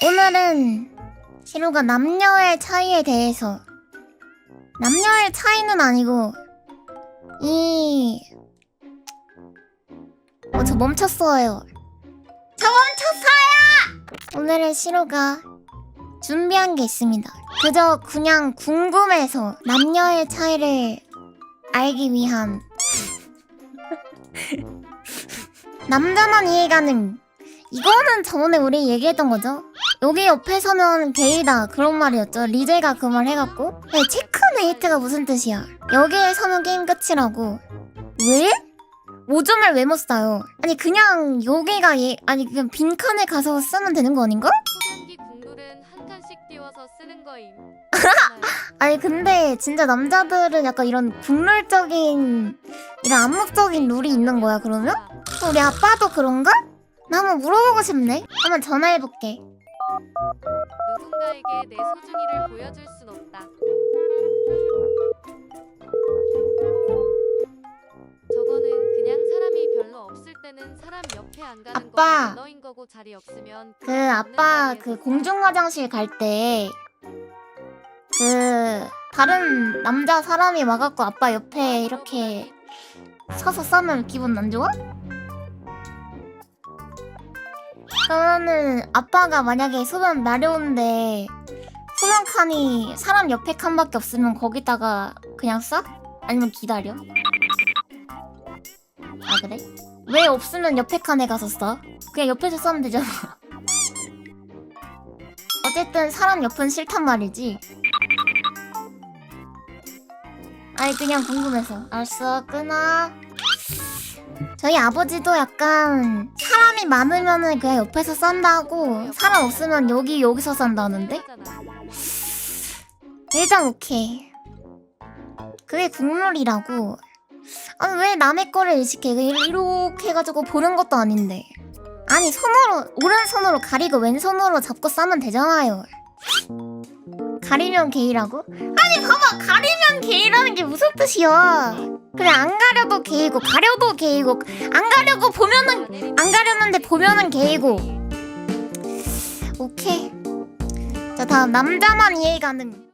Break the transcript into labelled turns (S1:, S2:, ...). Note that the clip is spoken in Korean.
S1: 오늘은 시로가 남녀의 차이에 대해서 남녀의 차이는 아니고 이 어, 저 멈췄어요. 저 멈췄어요! 오늘은 시로가 준비한 게 있습니다. 그저 그냥 궁금해서 남녀의 차이를 알기 위한 남자만 이해가는 이거는 저번에 우리 얘기했던 거죠? 여기 옆에 서면 게이다 그런 말이었죠. 리제가 그 말 해갖고 네, 체크메이트가 무슨 뜻이야? 여기에 서면 게임 끝이라고 왜? 오점을 왜못 써요? 아니 그냥 여기가 얘 아니 그냥 빈칸에 가서 쓰면 되는 거 아닌가?
S2: 소변기 국룰은 한 칸씩 띄워서 쓰는 거임.
S1: 아니 근데 진짜 남자들은 약간 이런 국룰적인 이런 암묵적인 룰이 있는 거야 그러면? 우리 아빠도 그런가? 나 한번 물어보고 싶네. 한번 전화해볼게.
S2: 누군가에게 내 소중이를 보여줄 순 없다. 저거는 그냥 사람이 별로 없을 때는 사람 옆에 안 가는
S1: 아빠.
S2: 거 언어인 거고 자리 없으면
S1: 그
S2: 그냥
S1: 아빠
S2: 없는
S1: 그
S2: 자리에서
S1: 공중 화장실 갈 때 그 다른 남자 사람이 와갖고 아빠 옆에 이렇게 서서 싸면 기분 안 좋아? 그러면은 아빠가 만약에 소변 마려운데 소변 칸이 사람 옆에 칸밖에 없으면 거기다가 그냥 싸? 아니면 기다려? 아 그래? 왜 없으면 옆에 칸에 가서 싸? 그냥 옆에서 싸면 되잖아. 어쨌든 사람 옆은 싫단 말이지. 아니 그냥 궁금해서. 알았어 끊어. 저희 아버지도 약간 사람이 많으면은 그냥 옆에서 싼다고 사람 없으면 여기 여기서
S2: 하잖아.
S1: 일단 오케이. 그게 국룰이라고. 아니 왜 남의 거를 의식해? 이렇게 해가지고 보는 것도 아닌데. 아니 손으로 오른손으로 가리고 왼손으로 잡고 싸면 되잖아요. 가리면 게이라고? 아니 봐봐 가리면 게이라는 게 무슨 뜻이야? 그래 안 가려도 게이고 가려도 게이고 안 가려고 보면은 안 가렸는데 보면은 게이고. 오케이. 자 다음 남자만 이해 가능.